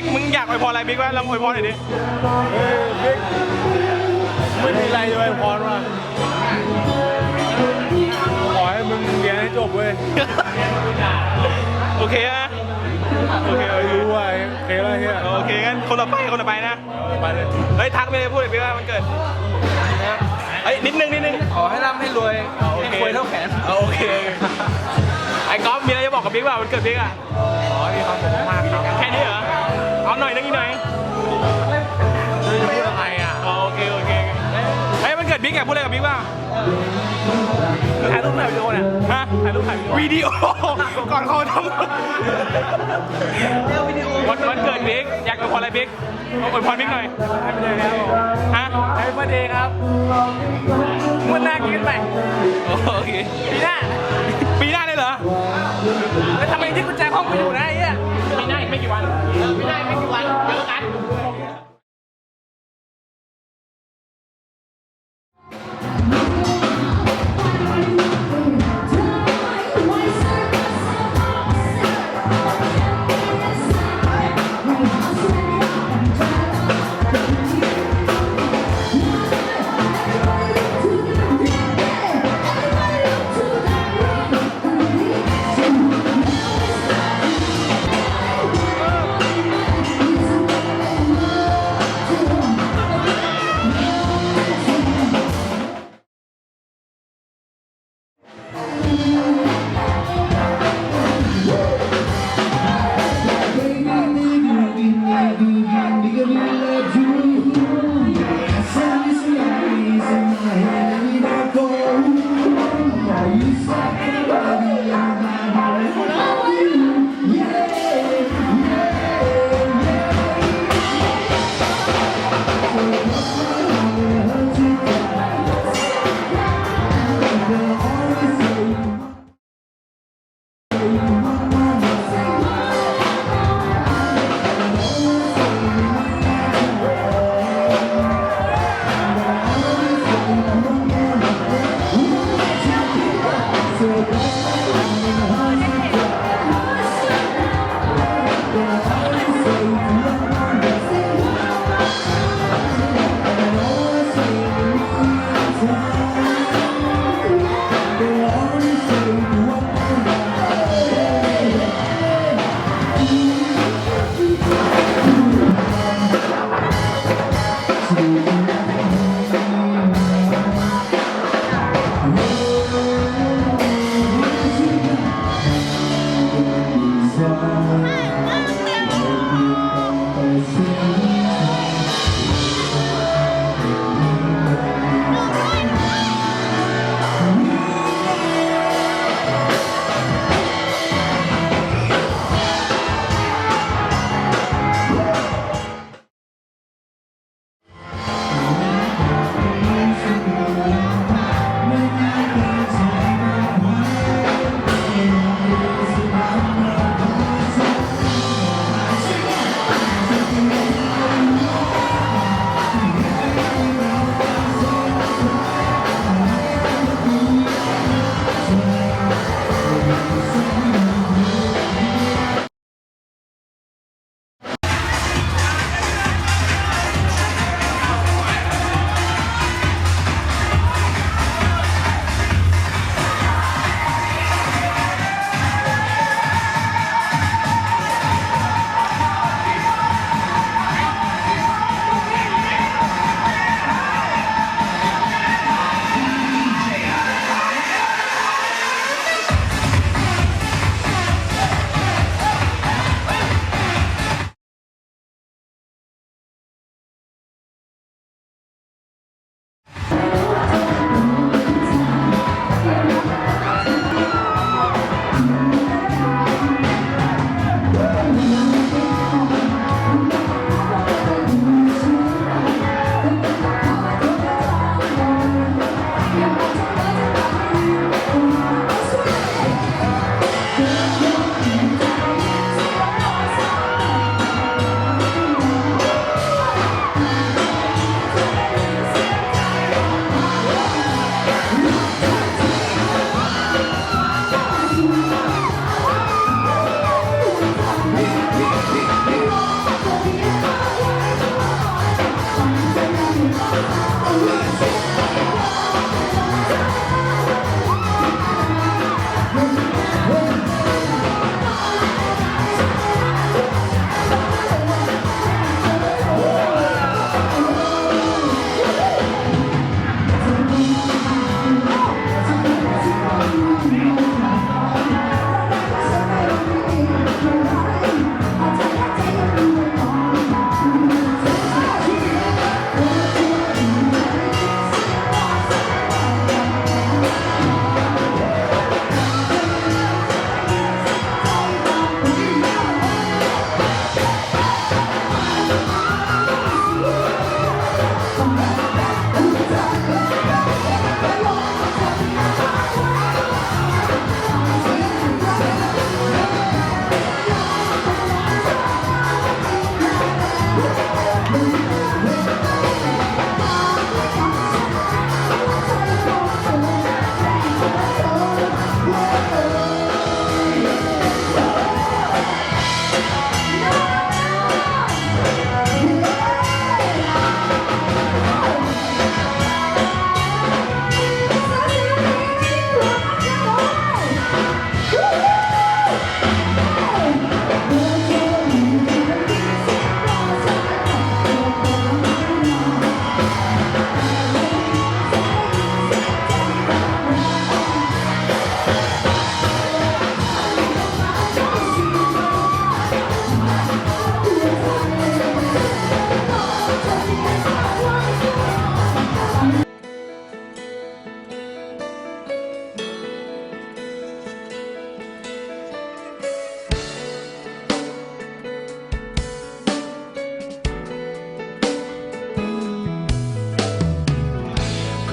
บิ๊กมึงอยากอวยพรอะไรบิ๊กวะลองอวยพรหน่อยดิเฮ้ยบิ๊กไม่มีอะไรเลยพรว่าขอให้มึงเรียนให้จบเว้ยโอเคนะโอเคโอไม่เครู้ว่าโอเคแล้วเฮียโอเคงั้นคนต่อไปคนต่อไปนะไปเลยเฮ้ยทักไปเลยพูดเลยบิ๊กว่ามันเกิดเฮ้ยนิดนึงนิดนึงขอให้ร่ำให้รวยให้ควยเท่าแขนโอเคไอ้ก๊อฟมีอะไรจะบอกกับบิ๊กเปล่ามันเกิดบิ๊กอะขอให้มีความสุขมากครับแค่นี้เหรอเอาหน่อยนึงอีกหน่อยจะพูดอะไรอะอ๋อโอเคโอเคเฮ้ยมันเกิดบิ๊กอะพูดอะไรกับบิ๊กเปล่าถ่ายรูปถ่ายวิดีโอเนี่ยฮะถ่ายรูปถ่ายวิดีโอวิดีโอก่อนเขาทำวันวันเกิดบิ๊กอยากอวยพรอะไรบิ๊กเอาอวยพรบิ๊กหน่อยให้ไปเลยครับฮะให้เบอร์เดย์ครับงวดหน้ากินกันใหม่โอเคปีหน้าปีหน้าเลยเหรอแล้วทำไมที่ เ